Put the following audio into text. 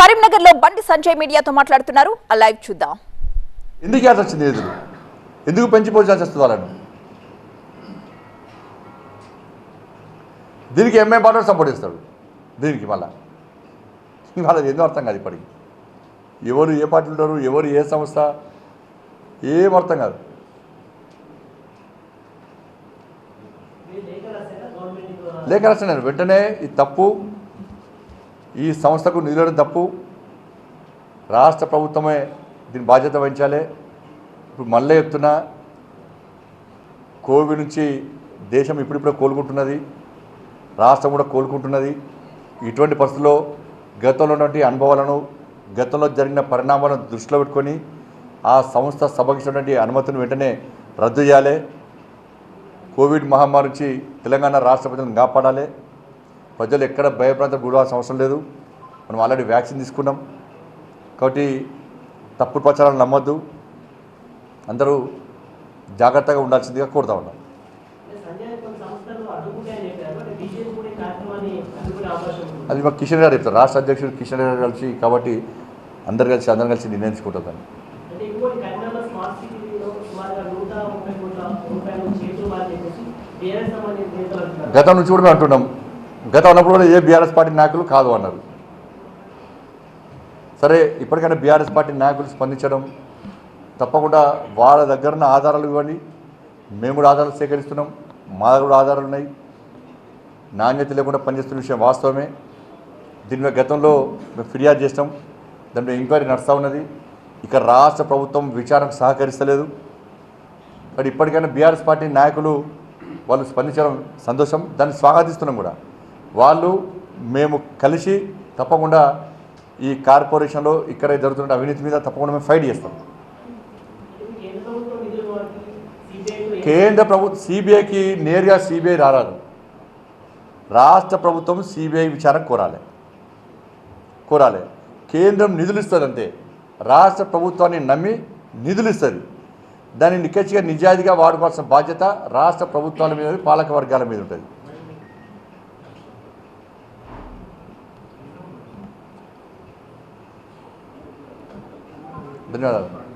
కరీంనగర్లో బండి సంజయ్ మీడియాతో మాట్లాడుతున్నారు. ఆ లైవ్ చూద్దాం. ఎందుకు ఇవ్వాల్సి వచ్చింది ఎదురు? ఎందుకు పెంచి పోల్చాల్సి వస్తుంది వాళ్ళని? దీనికి ఎంఏ పార్టీ సపోర్ట్ ఇస్తాడు దీనికి మళ్ళా. వాళ్ళది ఎందుకు అర్థం కాదు ఇప్పటికి. ఎవరు ఏ పార్టీ ఉంటారు ఎవరు ఏ సంస్థ ఏం అర్థం కాదు. లేఖ రాసిన? వెంటనే ఈ తప్పు ఈ సంస్థకు నిధులను తప్పు రాష్ట్ర ప్రభుత్వమే దీని బాధ్యత వహించాలి. ఇప్పుడు మళ్ళీ చెప్తున్నా కోవిడ్ నుంచి దేశం ఇప్పుడిప్పుడే కోలుకుంటున్నది రాష్ట్రం కూడా కోలుకుంటున్నది. ఇటువంటి పరిస్థితుల్లో గతంలో ఉన్నటువంటి అనుభవాలను గతంలో జరిగిన పరిణామాలను దృష్టిలో పెట్టుకొని ఆ సంస్థ సభకిచ్చినటువంటి అనుమతిని వెంటనే రద్దు చేయాలి. కోవిడ్ మహమ్మారి నుంచి తెలంగాణ రాష్ట్ర ప్రజలను కాపాడాలి. ప్రజలు ఎక్కడ భయప్రాంతం గురవాల్సిన అవసరం లేదు. మనం ఆల్రెడీ వ్యాక్సిన్ తీసుకున్నాం. కాబట్టి తప్పుడు ప్రచారాలు నమ్మొద్దు. అందరూ జాగ్రత్తగా ఉండాల్సిందిగా కోరుతా ఉన్నాం. అది మా కిషన్ గారు చెప్తారు. రాష్ట్ర అధ్యక్షుడు కిషన్ గారు కలిసి కాబట్టి అందరు కలిసి అందరం కలిసి నిర్ణయించుకుంటాం దాన్ని. గతం నుంచి కూడా మేము అంటున్నాం. గత ఉన్నప్పుడు కూడా ఏ బీఆర్ఎస్ పార్టీ నాయకులు కాదు అన్నారు. సరే ఇప్పటికైనా బీఆర్ఎస్ పార్టీ నాయకులు స్పందించడం తప్పకుండా వాళ్ళ దగ్గర ఉన్న ఆధారాలు ఇవ్వండి. మేము కూడా ఆధారాలు సేకరిస్తున్నాం. మా దగ్గర కూడా ఆధారాలు ఉన్నాయి. నాణ్యత లేకుండా పనిచేస్తున్న విషయం వాస్తవమే. దీని మీద గతంలో మేము ఫిర్యాదు చేస్తాం దాంట్లో ఎంక్వైరీ నడుస్తూ ఉన్నది. ఇక రాష్ట్ర ప్రభుత్వం విచారణకు సహకరిస్తలేదు. కానీ ఇప్పటికైనా బీఆర్ఎస్ పార్టీ నాయకులు వాళ్ళు స్పందించడం సంతోషం. దాన్ని స్వాగతిస్తున్నాం కూడా. వాళ్ళు మేము కలిసి తప్పకుండా ఈ కార్పొరేషన్లో ఇక్కడ జరుగుతున్న అవినీతి మీద తప్పకుండా మేము ఫైట్ చేస్తాం. కేంద్ర ప్రభుత్వం కేంద్ర ప్రభుత్వం సిబిఐకి నేరుగా సిబిఐ రారాదు. రాష్ట్ర ప్రభుత్వం సిబిఐ విచారణ కోరాలి. కోరాలి. కేంద్రం నిధులు ఇస్తుంది అంతే రాష్ట్ర ప్రభుత్వాన్ని నమ్మి నిధులు ఇస్తుంది దాన్ని నిక్కచ్చిగా నిజాయితీగా వాడుకోవాల్సిన బాధ్యత రాష్ట్ర ప్రభుత్వాల మీద పాలక వర్గాల మీద ఉంటుంది. Tính.